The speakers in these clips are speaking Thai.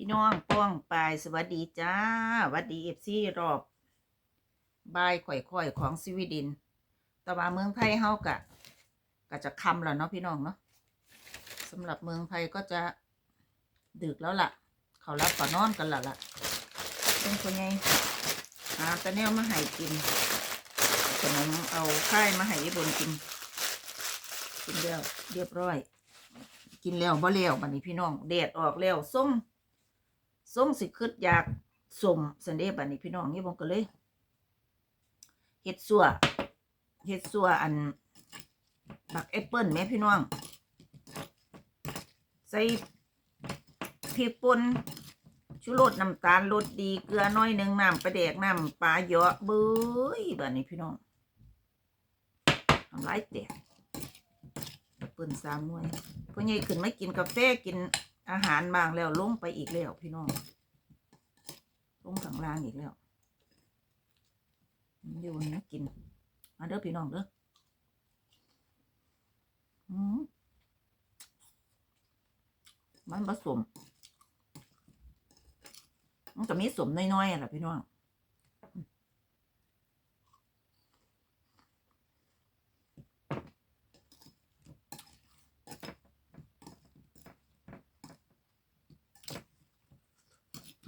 พี่น้องป้องปายสวัสดีจ้าสวัสดีเอฟซีรอบบายข่อยๆของสวีเดนแต่ว่าเมืองไทยเฮากะก็จะคำแล้วเนาะพี่น้องเนาะสำหรับเมืองไทยก็จะดึกแล้วล่ะ เขารับก็นอนกันและล่ะเป็นคนไงหาต่แนวมาให้กินขนมเอาค่ายมาให้ญี่ปุ่นกิน กินแล้วเรียบร้อย กินแล้วบ่แล้วบัดนี้พี่น้องแดดออกแล้วส้ม ส้มสิคึดอยากสมสันเดบัดนี้พี่น้องนี่ผมก็เลยเฮ็ดซัวเฮ็ดซัวอันบักแอปเปิ้ลแม่พี่น้อง ใส่พริกป่นชูรสน้ำตาลรสดีเกลือน้อยหนึ่งน้ำปลาแดกน้ำปลาเยอะเบ้ยบัดนี้พี่น้องทำไรแตกเปิ้นสามหน่วยพ่อใหญ่ขึ้นไม่กินกาแฟกิน อาหารบางแล้วลงไปอีกแล้วพี่น้องลงข้างล่างอีกแล้วอยู่นะกินมาเด้อพี่น้องเด้ออืมมันผสมมันก็มีสมน้อยๆอะแหละพี่น้อง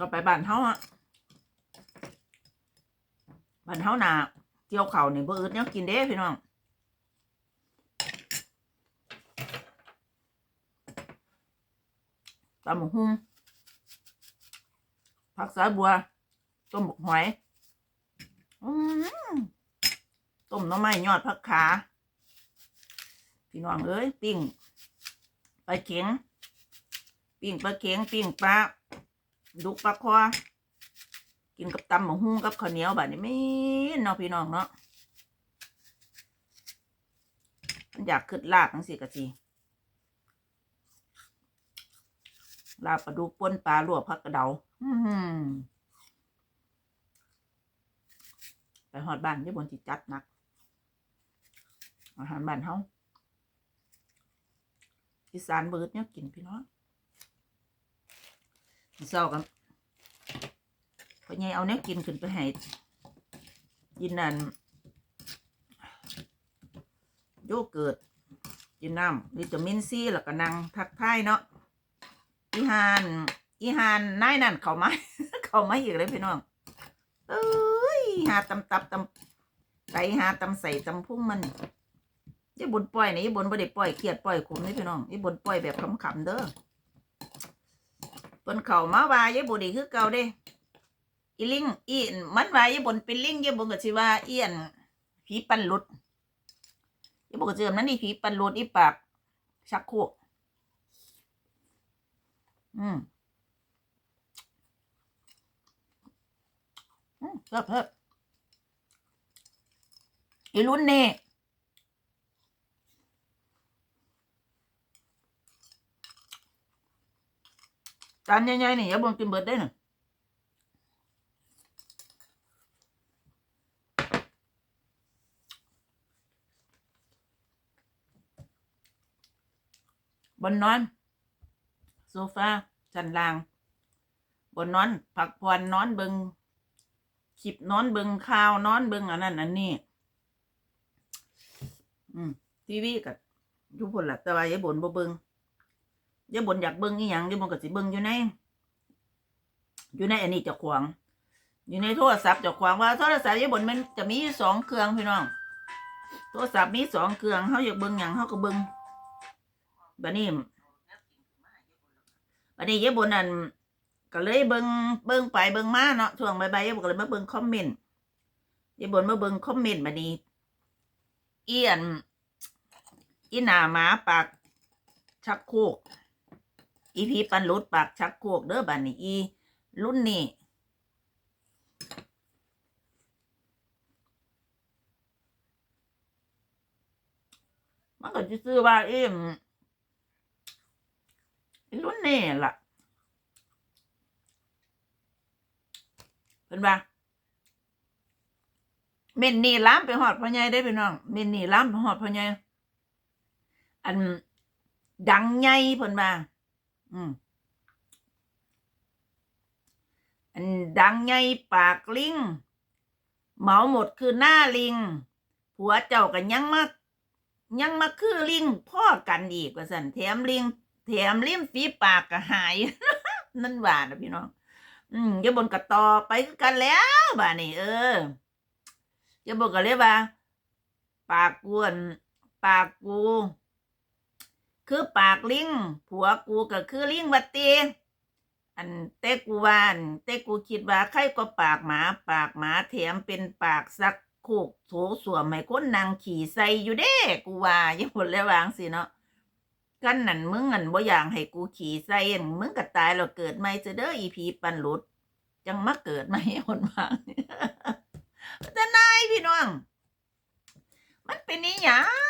เราไปบ้านเฮาอะบ้านเฮานาเกี่ยวเข่าวนี่บ่อึดเนี่ยกินเด้พี่น้องตำหมูหุ้งผักสาบัว ต้มบกหอยอืมต้มน้ำไม้ยอดผักขา พี่น้องเอ้ย ปิ้งปลาเข็ง ปิ้งปลาเข็ง ปิ้งปลา ดุกปลาคอกินกับตำหมูหุ้งกับข้าวเหนียวแบบนี้ไม่เนาะพี่น้องเนาะมันอยากขึ้นลาบทั้งสี่กะจีลาบปลาดุกป่นปลาลวกผักกระเดาอื้อหือไปหอดบ้านยี่บนจิจัดหนัก อาหารบ้านเฮาอีสานเบิร์ดเนี่ยกินพี่น้อง เศร้ากันพอไงเอาเนี้ยกินขึ้นไปให้กินนั่นโยเกิร์ตกินน้ำวิตามินซีแล้วก็นั่งทักทายเนาะอีหานอีหานนายนั่นเขามาเขามาอีกเลยพี่น้องเอ้ยหาตำตับตำไก่หาตำใส่ตำพุ่งมันยี่บนปล่อยนะยี่บนบ่ได้ปล่อยเครียดปล่อยขมนี่พี่น้องยี่บนปล่อยแบบขำๆเด้อ เปิ้นเขามาว่าย่าบ่ดีคือเก่าเด้ อีลิงอีมันว่าย่าบ่นเป็นลิงย่าบ่ก็สิว่าเอียนผีปันหลุดย่าบ่ก็สิว่านั้นนี่ผีปันหลุดอีปากชักโคกอืมอืมเพิ่มเพิ่มอีรุ่นนี่ จานใหญ่ๆนี่อย่าบ่นกินเบิดได้น่ะบนนอน โซฟาชั้นล่าง บนนอน ผักผ่อนนอนเบิงคลิปนอนเบิงข่าวนอนเบิงอันนั้นอันนี้ อืมทีวีกับทุกคนละแต่ว่าอย่าบ่นบ่เบิง ย่าบ่นอยากเบิงอีหยังย่าบ่นก็สิเบิงอยู่ใน อยู่ในอันนี้จ้าของอยู่ในโทรศัพท์จ้าของว่าโทรศัพท์ย่าบ่นมันจะมีสองเครื่องพี่น้อง โทรศัพท์มีสองเครื่องเฮาอยากเบิงหยังเฮาก็เบิงบัดนี้บัดนี้เยบนนั่นก็เลยเบิงเบิงไปเบิงมาเนาะช่วงใบ่ายๆเยบนก็เลยมาเบิงคอมเมนต์เยบนมาเบิงคอมเมนต์บัดนี้เอียนอีหนาหมาปากชักโคก อีพีปันรุดปากชักโคกเด้อบัดนี้อีรุ่นนี้มันก็จะซื้อว่าเอ็มรุ่นนี่ล่ะเป็นว่าเมนนี่ล้ามไปหอดพ่อใหญ่ได้พี่น้องเมนนี่ล้ามไปหอดพ่อใหญ่อันดังใหญ่เพิ่นว่า อืมดังไงปากลิงเหมาหมดคือหน้าลิง ผัวเจ้ากันยังมายังมาคือลิงพ่อกันอีกว่าสันแถมลิงแถมลิ้มฝีปากก็หาย นั่นว่านะพี่น้อง อืมย่าบนกระต่อไปกันแล้วบ่านี่เอออย่าบนกันเลยว่า ปากกวนปากกู คือปากลิงผัวกูก็คือลิงวัดตีอันเต้กูวานเต้กูคิดว่าใครก็ปากหมา ปากหมาแถมเป็นปากซักโคกโถสวมให้คนนางขี่ใส่อยู่เด้ กูว่าอย่าบนเลยวางสิเนาะกันนั่นมึงอันบ่อย่างให้กูขี่ใส่อันมึงก็ตายแล้วเกิดใหม่จะเด้ออีพีปันหลุด จังมาเกิดใหม่คนวางแต่นายพี่น้อง มันเป็นนิยังมั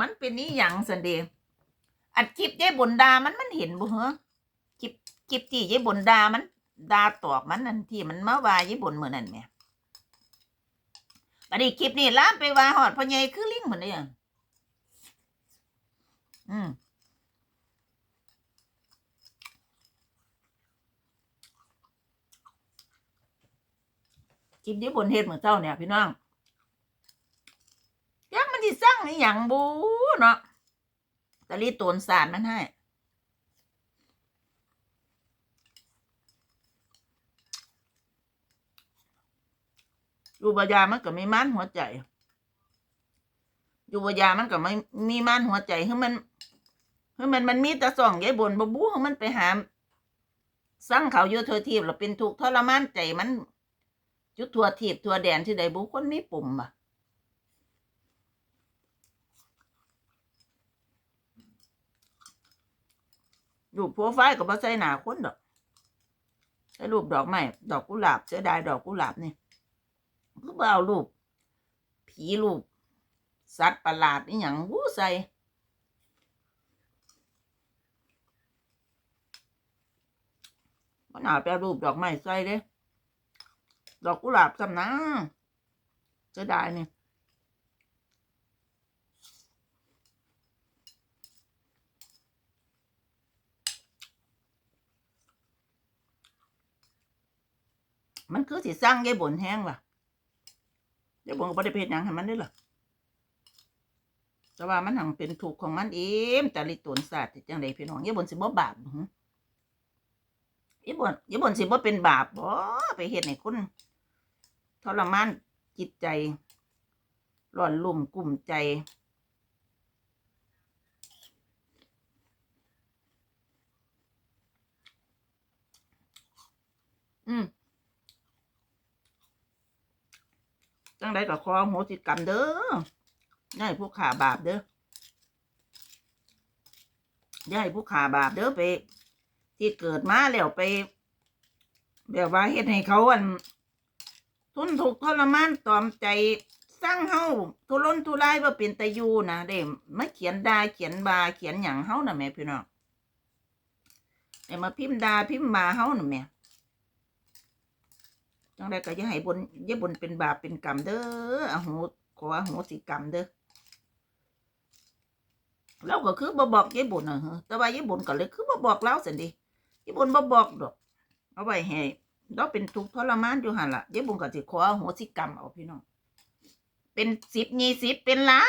มันเป็นนิหยังสันเดย์อัดคลิปยายบนดามันมันเห็นบ่เหรอคลิปคลิปที่ยายบนดามันดาตอบมันนั่นที่มันมาว่ายายบนเหมือนนั่นแหม่บัดนี้คลิปนี้ล้ามไปว่าหอดพ่อใหญ่คือลิงเหมือนเดิมอืมคลิปยายบนเฮ็ดเหมือนเจ้าเนี่ยพี่น้อง นที่สร้างอย่างบูเนาะตะลีตวนสารมันให้อยู่บยามันก็ไม่มั่นหัวใจ อยู่บยามันก็ไม่มีมั่นหัวใจคือมันคือมันมันมีแต่ส่องยายบนบบูของมันไปหาสั่งเขาอยู่เธอทีบแล้วเป็นถูกทรมานใจมันจุดทัวทีบทัวแดนที่ใดบุคนมีปุ่มอะ รูปโปรไฟล์ก็บ่ใส่หนาคนดอกใส่รูปดอกไม้ดอกกุหลาบเสียดายดอกกุหลาบนี่คือบ่เอารูป ผีรูป สัตว์ประหลาดนี่หยังวู้ใส่มันอาไปรูปดอกไม้ใส่เด้ดอกกุหลาบจำนะเสียดายนี่ มันคือสิสร้างยายบนแห้งว่ะยายบนก็บ่ได้เพชหยังให้มันได้หรอแต่ว่ามันหังเป็นถูกของมันเองแต่ลิตนศาสตร์จังไดพี่น้องยายบนสิบ่บาปยายบนยายบนสิบ่เป็นบาปบ่ไปเฮ็ดให้คนทรมานจิตใจร้อนลุ่มกลุ่มใจอืม จังไดก็ขอโหสิกรรมเด้อย่าให้ผู้ขาบาปเด้อย่าให้ผู้ขาบาปเด้อไป ที่เกิดมาแล้วไป แบบว่าเฮ็ดให้เขาอัน ทุนถูกทรมานตอมใจสร้างเฮาทุรนทุรายว่าเป็นตะยูนะเด้มาเขียนดาเขียนบาเขียนหยังเฮาน่ะแม่พี่น้องไอ้มาพิมพ์ดาพิมพ์บาเฮาน่ะแม่ จังไดก็อย่าให้บนอย่าบนเป็นบาปเป็นกรรมเด้ออโหขออโหสิกรรมเด้อเราก็คือบ่บอกยายบุญน่ะฮะแต่ว่ายายบุญก็เลยคือบ่บอกเราสินดิยายบุญบ่บอกดอก เอาไว้ให้เราเป็นทุกข์ทรมานอยู่หั่นล่ะยายบุญก็สิขออโหสิกรรมเอาพี่น้องเป็นสิบยี่สิบเป็นหลา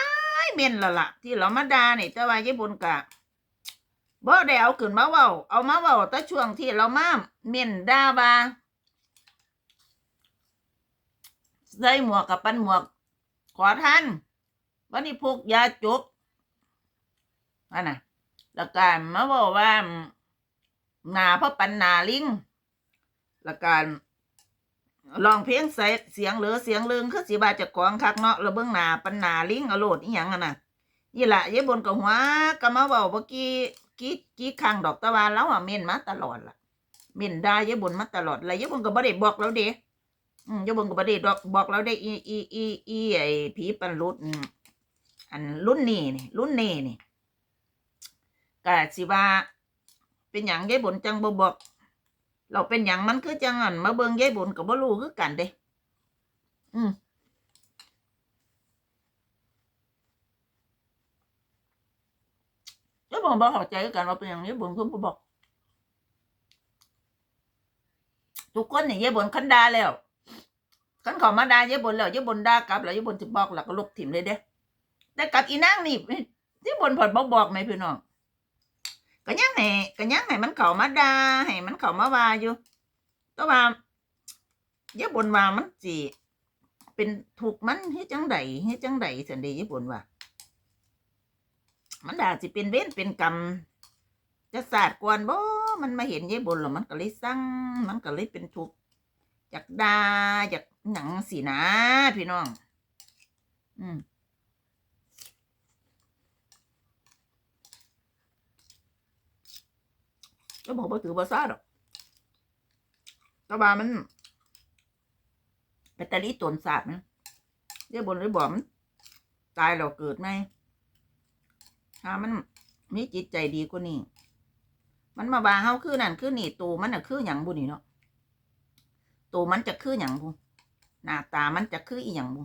ยเมนละล่ะที่เรามาด่านี่ยแต่ว่ายายบุญก็บ่ได้เอาขึ้นมาเว้าเอามาเว้าแต่ช่วงที่เรามาเม่นด่าว่า ใส่หมวกกับปันหมวก ขอท่านวันนี้พกยาจกอันน่ะแล้วการมาบอกว่าหนาเพราะปันนาลิงแล้วการลองเพลงใส่เสียงเหลือเสียงลืงคือสีบาจะกองคักเนาะแล้วเบื้องหนาปันนาลิงอาโลดอีหยังอะน่ะนี่แหละยายบนกับหัวก็มาบอกเมื่อกี้กี้กี้คังดอกตะวันแล้วอะเม่นมาตลอดล่ะเม่นได้ยายบนมาตลอดเลยยายบนก็บ่ได้บอกเราเด้ อืมอยาเบิงก็บ่ได้ดอกบอกเราได้อีอีอีอีไอผีปันรุดอันรุ่นนี้นี่รุ่นนี้นี่ก็สิว่า เป็นหยังยายบนจังบ่บอกเราเป็นหยังมันคือจังอันมาเบิ่งยายบนก็บ่รู้คือกันเด้อืมยายบนบ่เข้าใจกันว่าเป็นหยังยายบนคือบ่บอก ทุกคนนี่เย่บนคันดาแล้ว คันขามาด่าเย่บนแล้วเย่บนด่ากลับแล้วเย่บนจะบอกแล้วก็ลบถิ่มเลยเด้แต่กับอีนางนี่เย่บนผดบอกบอกไหมพี่น้องก็ยังให้ก็ยังให้มันเขามาด่าให้มันเขามาว่าอยู่ต่ว่าเย่บนว่ามันสิเป็นถูกมันเฮ็ดจังไดเฮ็ดจังไดสันดีเย่บนว่ามันด่าสิเป็นเว้นเป็นกรรมจะศาสตร์กวนบ่มันมาเห็นยายบนหรอมันก็เลยสั่งมันก็เลยเป็นทุกข์ อยากดาอยากหนังสีนะพี่น้อง อืมก็บอกว่าถือภาษาดอกต่ว่ามันเป็นตะลิตนศาสตร์นะยายบนเลยบอมตายเราเกิดไหมถ้ามันมีจิตใจดีกว่านี้ มันมาบาเฮาคือนั่นคือนี่ตูมันน่ะคือหยังบุนี่เนาะ ตูมันจะคือหยังบุหน้าตามันจะคืออีหยังบุ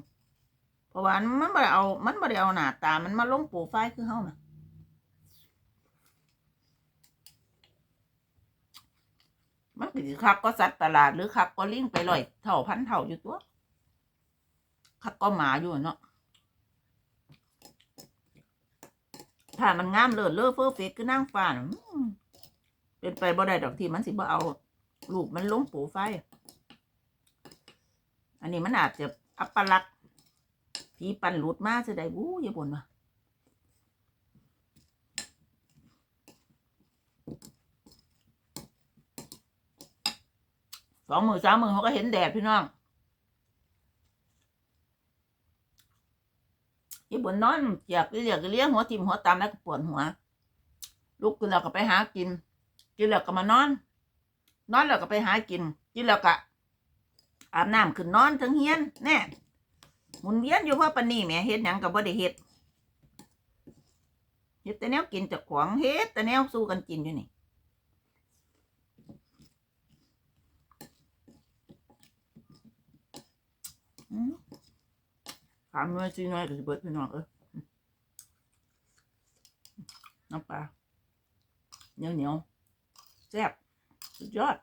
เพราะว่ามันบ่ได้เอา มันบ่ได้เอาหน้าตามันมาลงโปรไฟล์คือเฮานะมันก็คักก็สัตว์ตลาดหรือคักก็ลิงไปลอยเท่าพันเท่าอยู่ตัวคักก็หมาอยู่เนาะถ้ามันงามเลิศเลิศเฟอร์เฟกคือนั่งฟ้านเป็นไปบ่ได้ดอกที่มันสิบ่เอาลูกมันลงปูไฟ อันนี้มันอาจจะอัปลักษณ์ผีปันหลุดมาจะได้บู้อย่าบ่นมาสองมือสามมือเขาก็เห็นแดดพี่น้องอย่บนนอนอยากเรียกเลี้ยงหัวทิมหัวตามแล้วก็ปวดหัว ลุกขึ้นแล้วก็ไปหากิน กินแล้วก็มานอน นอนแล้วก็ไปหากิน กินแล้วก็ อาบน้ำขึ้นนอนถึงเฮียนแน่หมุนเวียนอยู่เพราะปานนี่แม่เฮ็ดหยังก็บ่ได้เฮ็ดเฮ็ดแต่แนวกินจากขวางเฮ็ดแต่แนวสู้กันกินอยู่นี่อืมถามหน่อยสิหน่อยก็สิเบิดพี่น้องเอ้ยน้ำปลาเหนียวเหนียวแซ่บสุดยอด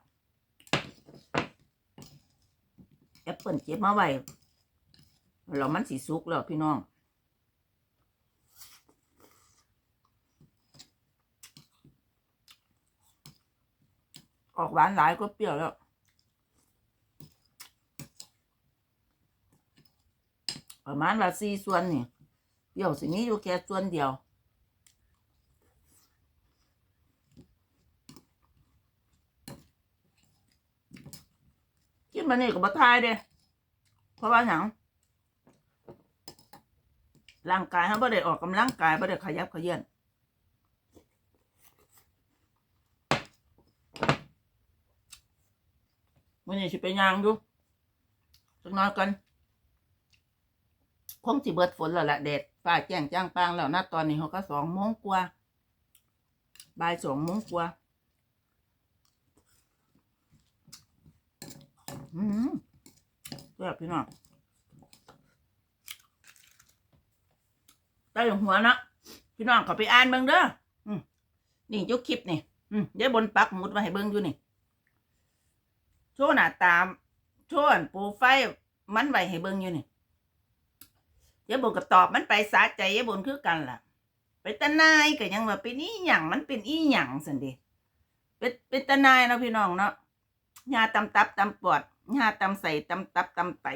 แอป เปิลเก็บมาไว้แล้วมันสีสุกแล้วพี่น้องออกหวานหลายก็เปรี้ยวแล้ว ประมาณว่าสี่ส่วนนี่เปรี้ยวสิมีอยู่แค่ส่วนเดียว กินมานี่ก็บ่ทายเด้ ราะว่าหยังร่างกายเขาบ่ได้ออกกำลังกายบ่ได้ขยับเขยือนวันนี้สิไปย่างดูจักน้อยกันคงสิเบิดฝนแล้วละแดดฟ้าแจ้งจ้างปางแล้วนะตอนนี้เขาก็สองโมงกว่าบ่ายสองโมงกว่าอืม แบบพี่น้องได้หัวนะพี่น้องก็ไปอ่านเบิ่งเด้อนี่ยกคลิปนี่เดี๋ยวบนปักมุดมาให้เบิ่งอยู่นี่ โชว์หน้าตามโชว์อันโปรไฟล์มันไว้ให้เบิ่งอยู่นี่เดี๋ยวบนก็ตอบมันไปสาใจเดี๋ยวบนคือกันล่ะ ไปตะนายก็ยังว่าเป็นอีหยังมันเป็นอีหยังสันเดีเป็นเป็นตะนายเนาะพี่น้องเนาะยาตำตับตำปอด ยาตำใส่ตำตับตำไต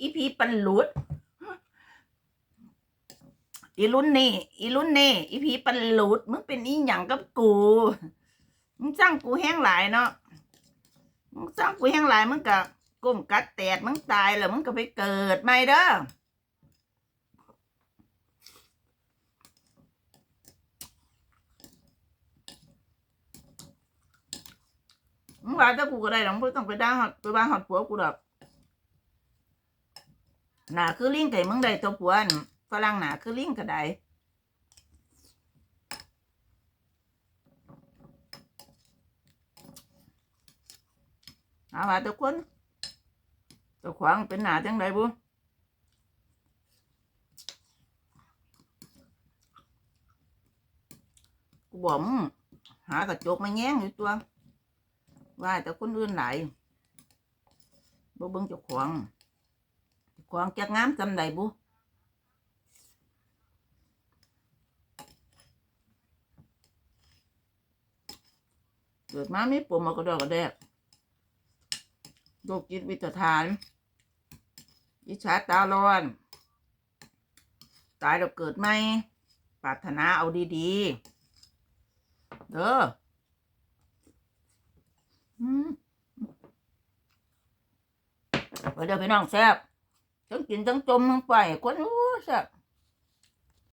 อีพีปันหลุด อีรุ่นนี่อีรุ่นนี่อีพีปันหลุดมึงเป็นอีหยังกับกู มึงสร้างกูแห้งหลายเนาะ มึงสร้างกูแห้งหลายมึงก็ก้มกัดแตดมึงตายแล้วมึงก็ไปเกิดใหม่เด้อ มึงว่าถ้ากูก็ได้หรอกมึงบ่ต้องไปด่าหอดไปบ้าหอดผัวกูดอกหนาคือลิงไก่มึงได้ตัวผัวอั่นฝรั่งหนาคือลิงก็ได้เอาว่าทุกคนตัวขวางเป็นหนาจังไดบุกูบอกมึงหากระจกมาแง้งอยู่ตัว ว่าแต่คนอื่นไหลบ่เบิ่งเจ้าของเจ้าของจักงามจำใดบุเกิดมาไมีปุ่มมากระดอกกระแดกโรคจิตวิตฐานอิจฉาตาร้อน ตายแล้วเกิดไหมปรารถนาเอาดี ๆ เด้อม ไปเด้อพี่น้องแซ่บทั้งกินทั้งจมทั้งไปคนรู้แซ่บ